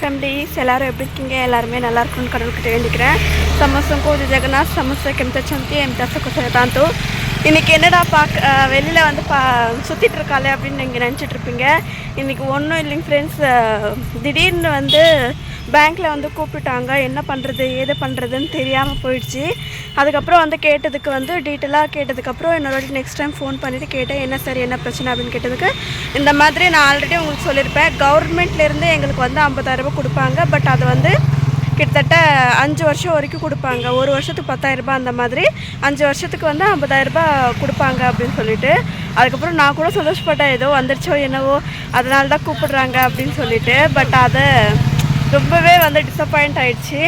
Families எல்லோரும் எப்படி இருக்கீங்க? எல்லாருமே நல்லா இருக்கும்னு கடவுள்கிட்ட வேண்டிக்கிறேன். சமோசம்க்கு ஒரு ஜெகநாத் சமோசா கெம்தச்சந்தி எம் தசகுசதாந்து இன்றைக்கி என்னடா பார்க்க வெளியில் வந்து பா சுற்றிட்டு இருக்காளே அப்படின்னு நீங்கள் நினச்சிட்ருப்பீங்க இன்றைக்கி ஒன்றும் இல்லைங்க ஃப்ரெண்ட்ஸ் திடீர்னு வந்து பேங்க்கில் வந்து கூப்பிட்டாங்க என்ன பண்ணுறது ஏது பண்ணுறதுன்னு தெரியாமல் போயிடுச்சு. அதுக்கப்புறம் வந்து கேட்டதுக்கு வந்து டீட்டெயிலாக கேட்டதுக்கப்புறம் என்னோட நெக்ஸ்ட் டைம் ஃபோன் பண்ணிவிட்டு கேட்டேன் என்ன சார் என்ன பிரச்சனை அப்படின்னு கேட்டதுக்கு இந்த மாதிரி நான் ஆல்ரெடி உங்களுக்கு சொல்லியிருப்பேன். கவர்மெண்ட்லேருந்து எங்களுக்கு வந்து ஐம்பதாயிரரூபா கொடுப்பாங்க பட் அது வந்து கிட்டத்தட்ட அஞ்சு வருஷம் வரைக்கும் கொடுப்பாங்க. ஒரு வருஷத்துக்கு பத்தாயிரரூபா அந்த மாதிரி அஞ்சு வருஷத்துக்கு வந்து ஐம்பதாயிரரூபா கொடுப்பாங்க அப்படின்னு சொல்லிட்டு அதுக்கப்புறம் நான் கூட சந்தோஷப்பட்டேன். ஏதோ வந்துடுச்சோ என்னவோ அதனால தான் கூப்பிடுறாங்க அப்படின்னு சொல்லிட்டு பட் அதை ரொம்பவே வந்து டிசப்பாயிண்ட் ஆகிடுச்சு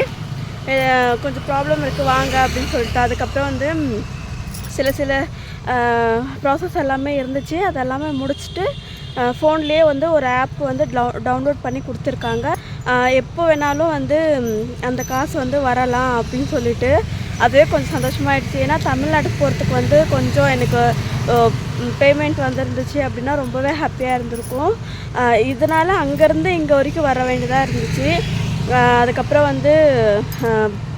கொஞ்சம் ப்ராப்ளம் இருக்குது வாங்க அப்படின்னு சொல்லிட்டு. அதுக்கப்புறம் வந்து சில சில ப்ராசஸ் எல்லாமே இருந்துச்சு. அதெல்லாமே முடிச்சுட்டு ஃபோன்லேயே வந்து ஒரு ஆப் வந்து டவுன்லோட் பண்ணி கொடுத்துருக்காங்க. எப்போ வேணாலும் வந்து அந்த காசு வந்து வரலாம் அப்படின்னு சொல்லிட்டு அதுவே கொஞ்சம் சந்தோஷமாயிடுச்சு. ஏன்னா தமிழ்நாட்டுக்கு போகிறதுக்கு வந்து கொஞ்சம் எனக்கு பேமெண்ட் வந்துருந்துச்சு அப்படின்னா ரொம்பவே ஹாப்பியாக இருந்திருக்கும். இதனால் இதனால அங்கேருந்து இங்கே வரைக்கும் வர வேண்டியதாக இருந்துச்சு. அதுக்கப்புறம் வந்து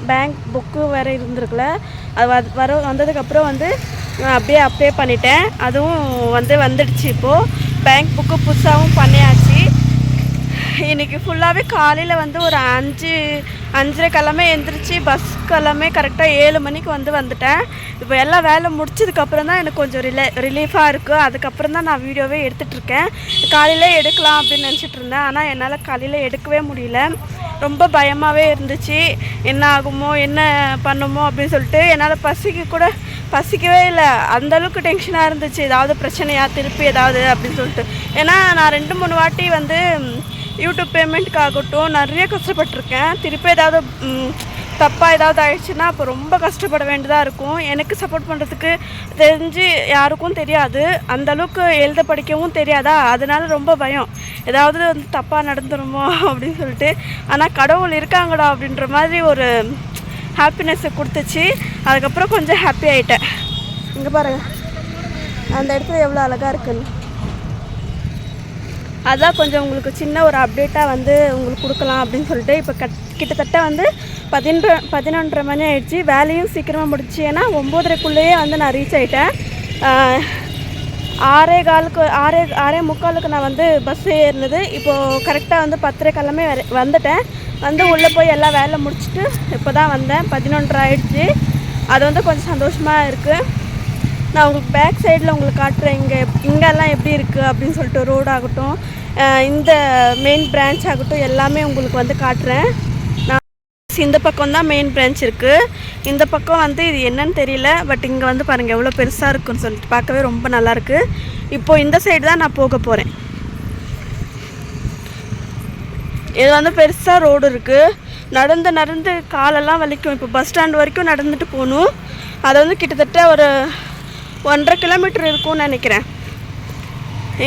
பேங்க் புக்கு வேறு இருந்திருக்குல. அது வ வர வந்ததுக்கப்புறம் வந்து நான் அப்படியே அப்ளை பண்ணிட்டேன். அதுவும் வந்து வந்துடுச்சு இப்போது பேங்க் புக்கு புதுசாகவும் பண்ணியாச்சு. இன்றைக்கி ஃபுல்லாகவே காலையில் வந்து ஒரு அஞ்சு அஞ்சரை கிழமை எந்திரிச்சு பஸ் கிழமை கரெக்டாக ஏழு மணிக்கு வந்து வந்துட்டேன். இப்போ எல்லாம் வேலை முடிச்சதுக்கப்புறம் தான் எனக்கு கொஞ்சம் ரிலே ரிலீஃபாக இருக்குது அதுக்கப்புறம் தான் நான் வீடியோவே எடுத்துகிட்ருக்கேன் காலையில் எடுக்கலாம் அப்படின்னு நினச்சிட்டு இருந்தேன். ஆனால் என்னால் காலையில் எடுக்கவே முடியல. ரொம்ப பயமாகவே இருந்துச்சு. என்ன ஆகுமோ என்ன பண்ணுமோ அப்படின்னு சொல்லிட்டு என்னால் பசிக்க கூட பசிக்கவே இல்லை. அந்தளவுக்கு டென்ஷனாக இருந்துச்சு. ஏதாவது பிரச்சனையாக திருப்பி ஏதாவது அப்படின்னு சொல்லிட்டு. ஏன்னா நான் ரெண்டு மூணு வாட்டி வந்து யூடியூப் யூடியூப் பேமெண்ட்டுக்காகட்டும் நிறைய கஷ்டப்பட்டிருக்கேன். திருப்பி ஏதாவது தப்பாக ஏதாவது ஆயிடுச்சுன்னா அப்போ ரொம்ப கஷ்டப்பட வேண்டியதாக இருக்கும். எனக்கு சப்போர்ட் பண்ணுறதுக்கு தெரிஞ்சு யாருக்கும் தெரியாது. அந்தளவுக்கு எழுத படிக்கவும் தெரியாதா? அதனால ரொம்ப பயம். ஏதாவது வந்து தப்பாக நடந்துருமோ அப்படின்னு சொல்லிட்டு. ஆனால் கடவுள் இருக்காங்கடா அப்படின்ற மாதிரி ஒரு ஹாப்பினஸ்ஸை கொடுத்துச்சு. அதுக்கப்புறம் கொஞ்சம் ஹாப்பி ஆகிட்டேன் இங்கே பாருங்கள் அந்த இடத்துல எவ்வளோ அழகாக இருக்குன்னு. அதான் கொஞ்சம் உங்களுக்கு சின்ன ஒரு அப்டேட்டாக வந்து உங்களுக்கு கொடுக்கலாம் அப்படின்னு சொல்லிட்டு இப்போ கட் கிட்டத்தட்ட வந்து பதினொன்று பதினொன்றரை மணி ஆயிடுச்சு. வேலையும் சீக்கிரமாக முடிச்சு ஏன்னா ஒம்போதரைக்குள்ளேயே வந்து நான் ரீச் ஆகிட்டேன் ஆறே காலுக்கு ஆறே ஆறே முக்காலுக்கு நான் வந்து பஸ் ஏறினது. இப்போது கரெக்டாக வந்து பத்தரை கிழமை வந்துட்டேன். வந்து உள்ளே போய் எல்லா வேலை முடிச்சுட்டு இப்போ தான் வந்தேன். பதினொன்றரை ஆயிடுச்சு. அது வந்து கொஞ்சம் சந்தோஷமாக இருக்குது நான் உங்களுக்கு பேக் சைடில் உங்களுக்கு காட்டுறேன். இங்கே இங்கெல்லாம் எப்படி இருக்குது அப்படின்னு சொல்லிட்டு ரோடு ஆகட்டும் இந்த மெயின் பிரான்ச் ஆகட்டும் எல்லாமே உங்களுக்கு வந்து காட்டுறேன். நான் இந்த பக்கம் தான் மெயின் பிரான்ச் இருக்குது இந்த பக்கம் வந்து இது என்னன்னு தெரியல பட் இங்கே வந்து பாருங்கள் எவ்வளோ பெருசாக இருக்குன்னு சொல்லிட்டு பார்க்கவே ரொம்ப நல்லாயிருக்கு இப்போது இந்த சைடு தான் நான் போக போகிறேன் இது வந்து பெருசாக ரோடு இருக்குது நடந்து நடந்து காலெல்லாம் வலிக்கும். இப்போ பஸ் ஸ்டாண்ட் வரைக்கும் நடந்துட்டு போகணும். அது வந்து கிட்டத்தட்ட ஒரு ஒன்றரை கிலோமீட்டர் இருக்கும்னு நினைக்கிறேன்.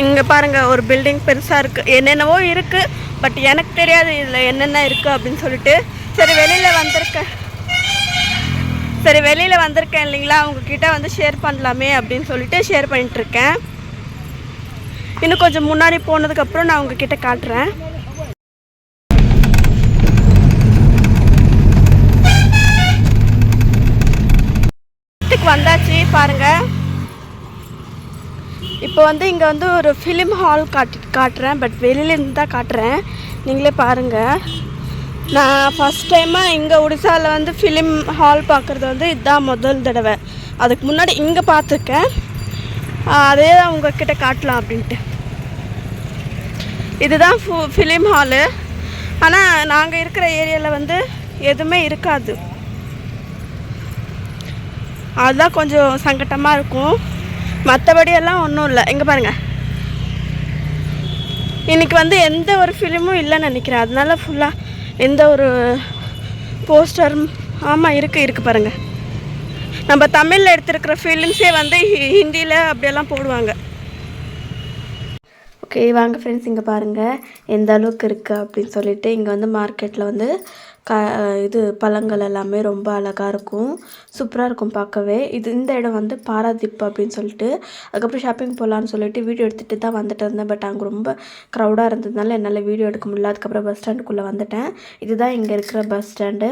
இங்கே பாருங்கள் ஒரு பில்டிங் பெருசாக இருக்குது என்னென்னவோ இருக்குது பட் எனக்கு தெரியாது இதில் என்னென்ன இருக்குது அப்படின்னு சொல்லிட்டு. சரி வெளியில் வந்திருக்கேன். சரி வெளியில் வந்திருக்கேன் இல்லைங்களா? உங்ககிட்ட வந்து ஷேர் பண்ணலாமே அப்படின்னு சொல்லிட்டு ஷேர் பண்ணிட்டுருக்கேன் இன்னும் கொஞ்சம் முன்னாடி போனதுக்கப்புறம் நான் உங்ககிட்ட காட்டுறேன். இப்போ வந்து இங்கே வந்து ஒரு ஃபிலிம் ஹால் காட்டி காட்டுறேன் பட் வெளியிலேருந்து தான் காட்டுறேன். நீங்களே பாருங்கள் நான் ஃபஸ்ட் டைமாக இங்கே ஒடிசாவில் வந்து ஃபிலிம் ஹால் பார்க்குறது வந்து இதுதான் முதல் தடவை. அதுக்கு முன்னாடி இங்கே பார்த்துருக்கேன் அதே தான் உங்ககிட்ட காட்டலாம் அப்படின்ட்டு. இதுதான் ஃபு ஃபிலிம் ஹாலு ஆனால் நாங்கள் இருக்கிற ஏரியாவில் வந்து எதுவுமே இருக்காது. அதுதான் கொஞ்சம் சங்கட்டமாக இருக்கும். மற்றபடி எல்லாம் ஒன்றும் இல்லை. இங்கே பாருங்கள் இன்றைக்கி வந்து எந்த ஒரு ஃபிலிமும் இல்லைன்னு நினைக்கிறேன். அதனால ஃபுல்லாக எந்த ஒரு போஸ்டரும் ஆமாம் இருக்குது இருக்குது பாருங்கள் நம்ம தமிழில் எடுத்திருக்கிற ஃபிலிம்ஸே வந்து ஹி- ஹிந்தியில் அப்படியெல்லாம் போடுவாங்க. ஓகே வாங்க ஃப்ரெண்ட்ஸ் இங்கே பாருங்கள் எந்த அளவுக்கு இருக்குது அப்படின்னு சொல்லிட்டு இங்கே வந்து மார்க்கெட்டில் வந்து க இது பழங்கள் எல்லாமே ரொம்ப அழகாக இருக்கும். சூப்பராக இருக்கும் பார்க்கவே. இது இந்த இடம் வந்து பாராதீப் அப்படின்னு சொல்லிட்டு அதுக்கப்புறம் ஷாப்பிங் போகலான்னு சொல்லிட்டு வீடியோ எடுத்துகிட்டு தான் வந்துட்டு இருந்தேன். பட் அங்கே ரொம்ப க்ரௌடாக இருந்ததுனால என்னால் வீடியோ எடுக்க முடியல. அதுக்கப்புறம் பஸ் ஸ்டாண்டுக்குள்ளே வந்துட்டேன். இதுதான் இங்கே இருக்கிற பஸ் ஸ்டாண்டு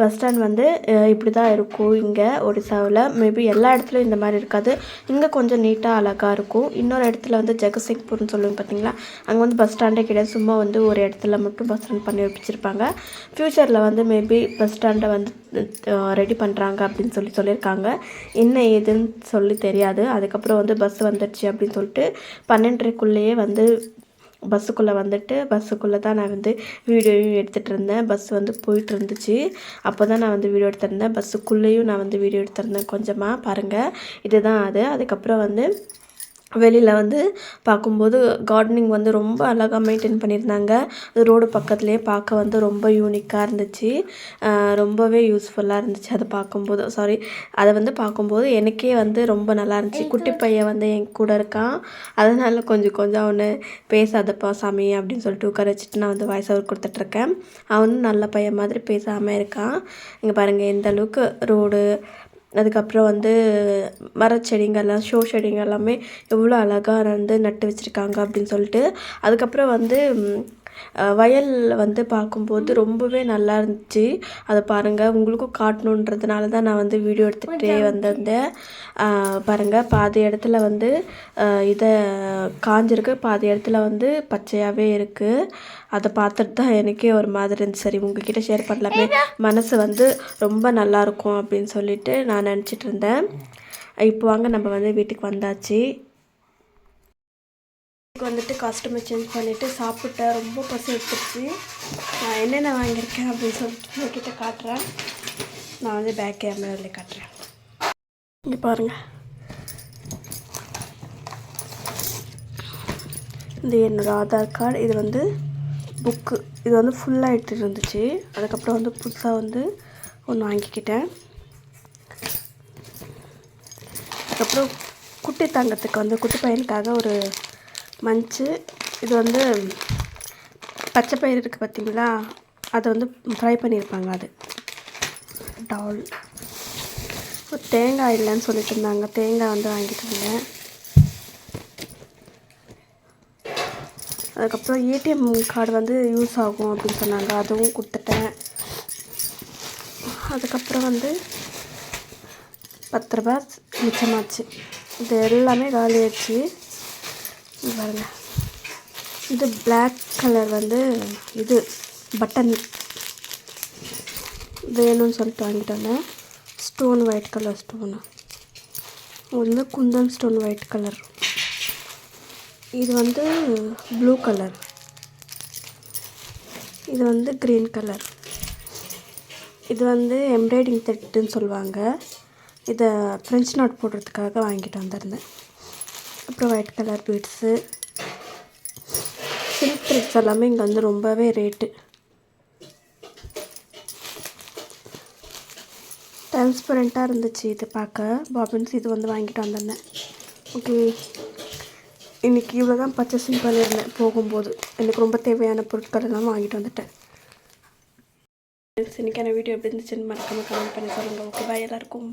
பஸ் ஸ்டாண்ட் வந்து இப்படி தான் இருக்கும் இங்கே ஒடிசாவில். மேபி எல்லா இடத்துலையும் இந்த மாதிரி இருக்காது. இங்கே கொஞ்சம் நீட்டாக அழகாக இருக்கும். இன்னொரு இடத்துல வந்து ஜெகசிங்பூர்னு சொல்லுவாங்க பார்த்தீங்களா அங்கே வந்து பஸ் ஸ்டாண்டே கிடையாது. சும்மா வந்து ஒரு இடத்துல மட்டும் பஸ் ஸ்டாண்ட் பண்ணி வச்சுருப்பாங்க. ஃப்யூச்சரில் வந்து மேபி பஸ் ஸ்டாண்டை வந்து ரெடி பண்ணுறாங்க அப்படின்னு சொல்லி சொல்லியிருக்காங்க. என்ன ஏதுன்னு சொல்லி தெரியாது. அதுக்கப்புறம் வந்து பஸ் வந்துடுச்சு அப்படின்னு சொல்லிட்டு பன்னெண்டரைக்குள்ளேயே வந்து பஸ்ஸுக்குள்ளே வந்துட்டு பஸ்ஸுக்குள்ளே தான் நான் வந்து வீடியோவும் எடுத்துகிட்டு இருந்தேன். பஸ் வந்து போயிட்டு இருந்துச்சு. அப்போ தான் நான் வந்து வீடியோ எடுத்திருந்தேன். பஸ்ஸுக்குள்ளேயும் நான் வந்து வீடியோ எடுத்திருந்தேன் கொஞ்சமாக பாருங்கள் இதுதான் அது. அதுக்கப்புறம் வந்து வெளியில் வந்து பார்க்கும்போது கார்டனிங் வந்து ரொம்ப அழகாக மெயின்டைன் பண்ணியிருந்தாங்க. அது ரோடு பக்கத்துலேயே பார்க்க வந்து ரொம்ப யூனிக்காக இருந்துச்சு. ரொம்பவே யூஸ்ஃபுல்லாக இருந்துச்சு அதை பார்க்கும்போது. சாரி அதை வந்து பார்க்கும்போது எனக்கே வந்து ரொம்ப நல்லா இருந்துச்சு. குட்டி பையன் வந்து என் கூட இருக்கான். அதனால கொஞ்சம் கொஞ்சம் அவனை பேசாதப்பா சாமி அப்படின்னு சொல்லிட்டு உட்கார வச்சுட்டு நான் வந்து வாய்ஸ் ஓவர் கொடுத்துட்ருக்கேன் அவனும் நல்ல பையன் மாதிரி பேசாமல் இருக்கான். இங்கே பாருங்கள் எந்த அளவுக்கு ரோடு அதுக்கப்புறம் வந்து மரச்செடிங்கெல்லாம் ஷோ செடிங்க எல்லாமே எவ்வளோ அழகாக வந்து நட்டு வச்சுருக்காங்க அப்படின்னு சொல்லிட்டு அதுக்கப்புறம் வந்து ம், அஹ், வயல் வந்து பார்க்கும்போது ரொம்பவே நல்லா இருந்துச்சு. அதை பாருங்கள் உங்களுக்கும் காட்டணுன்றதுனால தான் நான் வந்து வீடியோ எடுத்துகிட்டே வந்திருந்தேன். பாருங்கள் பாதி இடத்துல வந்து இதை காஞ்சிருக்கு. பாதி இடத்துல வந்து பச்சையாகவே இருக்குது அதை பார்த்துட்டு தான் எனக்கே ஒரு மாதிரி இருந்துச்சு. சரி உங்ககிட்ட ஷேர் பண்ணலாமே. மனசு வந்து ரொம்ப நல்லா இருக்கும் அப்படின்னு சொல்லிட்டு நான் நினச்சிட்டு இருந்தேன். இப்போ வாங்க நம்ம வந்து வீட்டுக்கு வந்தாச்சு. வீட்டுக்கு வந்துட்டு காஸ்ட்யூமை சேஞ்ச் பண்ணிவிட்டு சாப்பிட்டேன் ரொம்ப பசி எடுத்துருச்சு. நான் என்னென்ன வாங்கியிருக்கேன் அப்படின்னு சொல்லிட்டு உங்ககிட்ட காட்டுறேன். நான் வந்து பேக் கேமராவில் காட்டுறேன். இங்கே பாருங்கள் இது என்னோடய ஆதார் கார்டு. இது வந்து புக்கு இது வந்து ஃபுல்லாக எடுத்துகிட்டு இருந்துச்சு அதுக்கப்புறம் வந்து புதுசாக வந்து ஒன்று வாங்கிக்கிட்டேன். அதுக்கப்புறம் குட்டி தங்கத்துக்கு வந்து குட்டி பையனுக்காக ஒரு மஞ்சு இது வந்து பச்சை பயிர் இருக்குது பார்த்தீங்களா அதை வந்து ஃப்ரை பண்ணியிருப்பாங்க அது. டால் தேங்காய் இல்லைன்னு சொல்லிட்டு இருந்தாங்க. தேங்காய் வந்து வாங்கிட்டு இருந்தேன் அதுக்கப்புறம் ஏடிஎம் கார்டு வந்து யூஸ் ஆகும் அப்படின்னு சொன்னாங்க. அதுவும் கொடுத்துட்டேன். அதுக்கப்புறம் வந்து பத்து ரூபா மிச்சமாச்சு. இது எல்லாமே காலி ஆயிடுச்சு பாருங்க. இது பிளாக் கலர் வந்து இது பட்டன் வேணும்னு சொல்லிட்டு வாங்கிட்டு வந்தேன் ஸ்டோன் ஒயிட் கலர் ஸ்டோனு வந்து குந்தன் ஸ்டோன் ஒயிட் கலர் இது வந்து ப்ளூ கலர் இது வந்து க்ரீன் கலர் இது வந்து எம்ப்ராய்டிங் த்ரெட்டுன்னு சொல்லுவாங்க. இதை ஃப்ரெஞ்ச் நாட் போடுறதுக்காக வாங்கிட்டு வந்திருந்தேன். அப்புறம் white colour beads silk threads எல்லாமே இங்கே வந்து ரொம்பவே ரேட்டு டிரான்ஸ்பரண்ட்டாக இருந்துச்சு இது பார்க்க. பாபின்ஸ் இது வந்து வாங்கிட்டு வந்திருந்தேன். ஓகே இன்றைக்கி இவ்வளோ தான் பர்ச்சேசிங் பண்ணியிருந்தேன் போகும்போது. எனக்கு ரொம்ப தேவையான பொருட்கள் எல்லாம் வாங்கிட்டு வந்துட்டேன். இன்றைக்கான வீடியோ எப்படி இருந்துச்சுன்னு மறக்காமல் கமெண்ட் பண்ணி சொல்லுங்கள் ஓகே பாய் எல்லாருக்கும்.